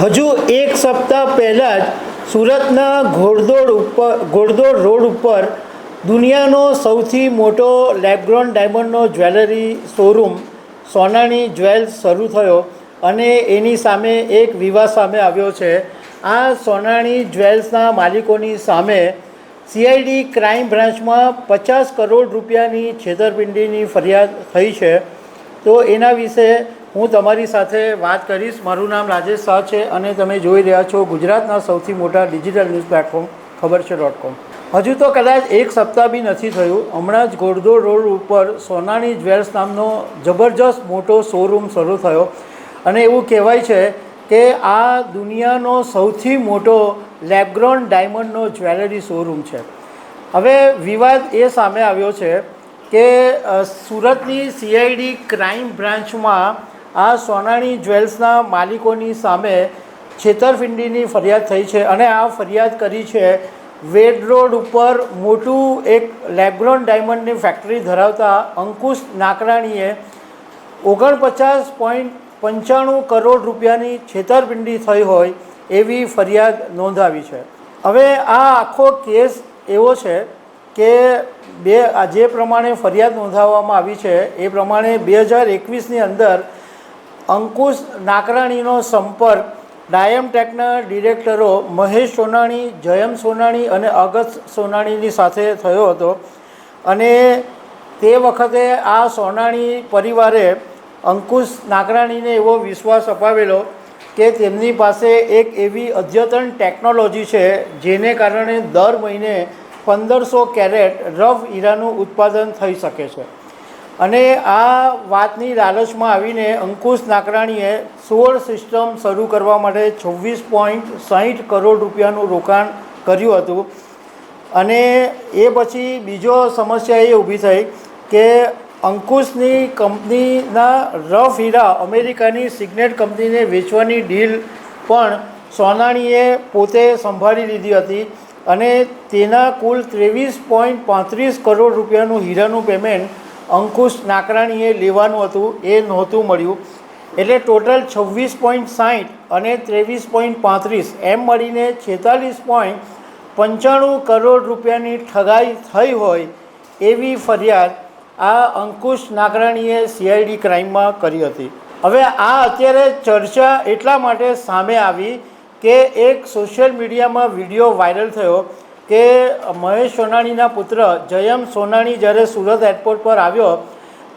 હજુ એક સપ્તાહ પહેલાં જ સુરતના ઘોડદોડ ઉપર, ઘોડદોડ રોડ ઉપર દુનિયાનો સૌથી મોટો લેબગ્રોન ડાયમંડનો જ્વેલરી શોરૂમ સોનાણી જ્વેલ્સ શરૂ થયો અને એની સામે એક વિવાદ સામે આવ્યો છે. આ સોનાણી જ્વેલ્સના માલિકોની સામે સીઆઈડી ક્રાઇમ બ્રાન્ચમાં પચાસ કરોડ રૂપિયાની છેતરપિંડીની ફરિયાદ થઈ છે. તો એના વિશે હું તમારી સાથે વાત કરીશ. મારું નામ રાજેશ શાહ છે અને તમે જોઈ રહ્યા છો ગુજરાતના સૌથી મોટા ડિજિટલ ન્યૂઝ પ્લેટફોર્મ, ખબર છે ડોટ કોમ હજુ તો કદાચ એક સપ્તાહ બી નથી થયું. હમણાં જ ઘોડદોડ રોડ ઉપર સોનાની જ્વેલ્સ નામનો જબરજસ્ત મોટો શોરૂમ શરૂ થયો. અને એવું કહેવાય છે કે આ દુનિયાનો સૌથી મોટો લેબગ્રોન ડાયમંડનો જ્વેલરી શોરૂમ છે. હવે વિવાદ એ સામે આવ્યો છે કે સુરતની સીઆઈડી ક્રાઇમ બ્રાન્ચમાં આ સોનાણી જ્વેલ્સના માલિકોની સામે છેતરપિંડીની ફરિયાદ થઈ છે અને આ ફરિયાદ કરી છે વેડ રોડ ઉપર મોટું એક લેબ્રોન ડાયમંડની ફેક્ટરી ધરાવતા અંકુશ નાકરાણીએ ઓગણપચાસ પોઈન્ટ પંચાણું કરોડ રૂપિયાની છેતરપિંડી થઈ હોય એવી ફરિયાદ નોંધાવી છે. હવે આ આખો કેસ એવો છે કે બે જે પ્રમાણે ફરિયાદ નોંધાવવામાં આવી છે, એ પ્રમાણે બે હજાર એકવીસની અંદર અંકુશ નાકરાણીનો સંપર્ક. ડાયમ ટેકના ડિરેક્ટરો મહેશ સોનાણી જયમ સોનાણી અને અગત સોનાણીની સાથે થયો હતો. અને તે વખતે આ સોનાણી પરિવારે અંકુશ નાકરાણીને એવો વિશ્વાસ અપાવેલો કે તેમની પાસે એક એવી અદ્યતન ટેકનોલોજી છે, જેને કારણે દર મહિને પંદરસો કેરેટ રફ હીરાનું ઉત્પાદન થઈ શકે છે. અને આ વાતની લાલચમાં આવીને અંકુશ નાકરાણીએ સોળ સિસ્ટમ શરૂ કરવા માટે છવ્વીસ પોઈન્ટ સાહીઠ કરોડ રૂપિયાનું રોકાણ કર્યું હતું. અને એ પછી બીજો સમસ્યા એ ઊભી થઈ કે અંકુશની કંપનીના રફ હીરા અમેરિકાની સિગ્નેટ કંપનીને વેચવાની ડીલ પણ સોનાણીએ પોતે સંભાળી લીધી હતી અને તેના કુલ ત્રેવીસ પોઈન્ટ પાંત્રીસ કરોડ રૂપિયાનું હીરાનું પેમેન્ટ અંકુશ નાકરાણીએ લેવાનું હતું, એ નહોતું મળ્યું. એટલે ટોટલ છવ્વીસ પોઈન્ટ સાહીઠ અને ત્રેવીસ પોઈન્ટ પાંત્રીસ એમ મળીને છેતાલીસ પોઈન્ટ પંચાણું કરોડ રૂપિયાની ઠગાઈ થઈ હોય એવી ફરિયાદ આ અંકુશ નાગરાણીએ સીઆઈડી ક્રાઇમમાં કરી હતી. હવે આ અત્યારે ચર્ચા એટલા માટે સામે આવી કે એક સોશિયલ મીડિયામાં વીડિયો વાયરલ થયો કે મહેશ સોનાણીના પુત્ર જયમ સોનાણી જ્યારે સુરત એરપોર્ટ પર આવ્યો,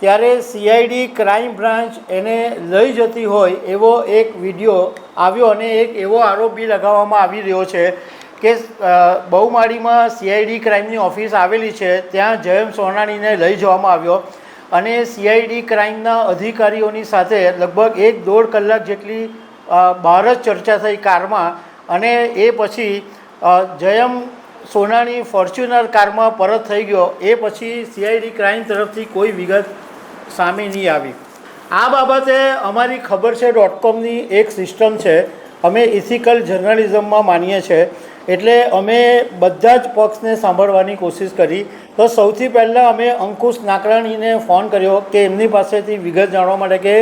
ત્યારે સીઆઈડી ક્રાઇમ બ્રાન્ચ એને લઈ જતી હોય એવો એક વીડિયો આવ્યો અને એક એવો આરોપ બી લગાવવામાં આવી રહ્યો છે કે બહુમાળીમાં સીઆઈડી ક્રાઇમની ઓફિસ આવેલી છે, ત્યાં જયમ સોનાણીને લઈ જવામાં આવ્યો અને સીઆઈડી ક્રાઇમના અધિકારીઓની સાથે લગભગ એક દોઢ કલાક જેટલી બહાર જ ચર્ચા થઈ કારમાં અને એ પછી જયમ સોનાણી ફોર્ચ્યુનર કારમાં પરત થઈ ગયો. એ પછી સીઆઈડી ક્રાઇમ તરફથી કોઈ વિગત સામે નહીં આવી. આ બાબતે અમારી ખબર છે ડોટ કોમની એક સિસ્ટમ છે. અમે ઇથિકલ જર્નલિઝમમાં માનીએ છીએ. એટલે અમે બધા જ પક્ષને સાંભળવાની કોશિશ કરી. તો સૌથી પહેલાં અમે અંકુશ નાકરાણીને ફોન કર્યો કે એમની પાસેથી વિગત જાણવા માટે કે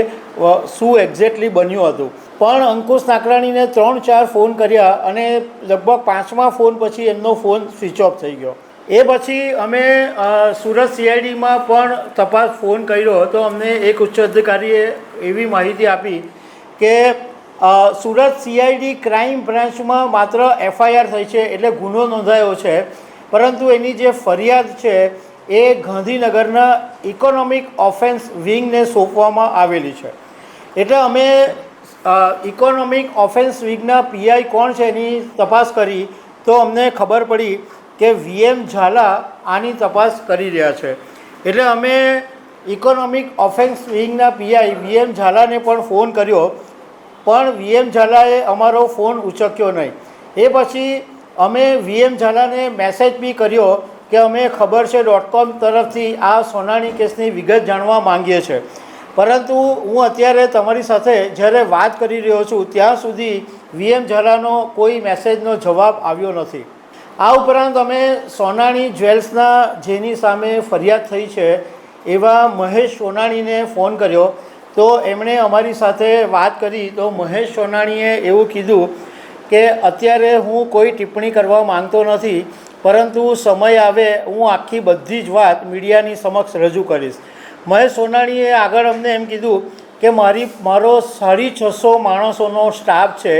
શું એક્ઝેક્ટલી બન્યું હતું. પણ અંકુશ નાકરાણીને ત્રણ ચાર ફોન કર્યા અને લગભગ પાંચમા ફોન પછી એમનો ફોન સ્વિચ ઓફ થઈ ગયો. એ પછી અમે સુરત સીઆઈડીમાં પણ તપાસ ફોન કર્યો તો અમને એક ઉચ્ચ અધિકારીએ એવી માહિતી આપી કે સુરત સીઆઈડી ક્રાઇમ બ્રાન્ચમાં માત્ર એફઆઈઆર થઈ છે એટલે ગુનો નોંધાયો છે. પરંતુ એની જે ફરિયાદ છે એ ગાંધીનગરના ઇકોનોમિક ઓફેન્સ વિંગને સોંપવામાં આવેલી છે. એટલે અમે ઇકોનોમિક ઓફેન્સ વિંગના પીઆઈ કોણ છે એની તપાસ કરી, તો અમને ખબર પડી કે વીએમ ઝાલા આની તપાસ કરી રહ્યા છે. એટલે અમે ઇકોનોમિક ઓફેન્સ વિંગના પીઆઈ વીએમ ઝાલાને પણ ફોન કર્યો પણ વીએમ ઝાલાએ અમારો ફોન ઉચક્યો નહીં. એ પછી અમે વીએમ ઝાલાને મેસેજ બી કર્યો કે અમે ખબર છે ડોટ કોમ તરફથી આ સોનાણી કેસની વિગત જાણવા માંગીએ છીએ પરંતુ હું અત્યારે તમારી સાથે જ્યારે વાત કરી રહ્યો છું, ત્યાં સુધી વીએમ ઝાલાનો કોઈ મેસેજનો જવાબ આવ્યો નથી. આ ઉપરાંત અમે સોનાણી જ્વેલ્સના જેની સામે ફરિયાદ થઈ છે, એવા મહેશ સોનાણીને ફોન કર્યો તો એમણે અમારી સાથે વાત કરી તો મહેશ સોનાણીએ એવું કીધું કે અત્યારે હું કોઈ ટિપ્પણી કરવા માંગતો નથી, પરંતુ સમય આવે હું આખી બધી જ વાત મીડિયાની સમક્ષ રજૂ કરીશ. મહેશ સોનાણીએ આગળ અમને એમ કીધું કે મારી, મારો સાડી છસો માણસોનો સ્ટાફ છે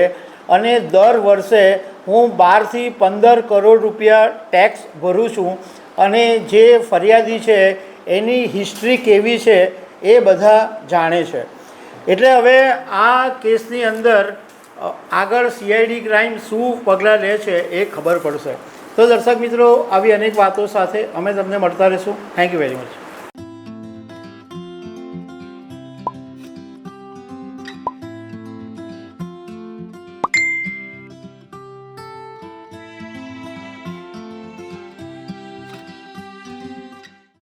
અને દર વર્ષે હું બારથી પંદર કરોડ રૂપિયા ટેક્સ ભરું છું અને જે ફરિયાદી છે એની હિસ્ટ્રી કેવી છે એ બધા જાણે છે. એટલે હવે આ કેસની અંદર આગળ સીઆઈડી ક્રાઇમ શું પગલાં લે છે એ ખબર પડશે. તો દર્શક મિત્રો, આવી અનેક વાતો સાથે અમે તમને મળતા રહીશું. Thank you very much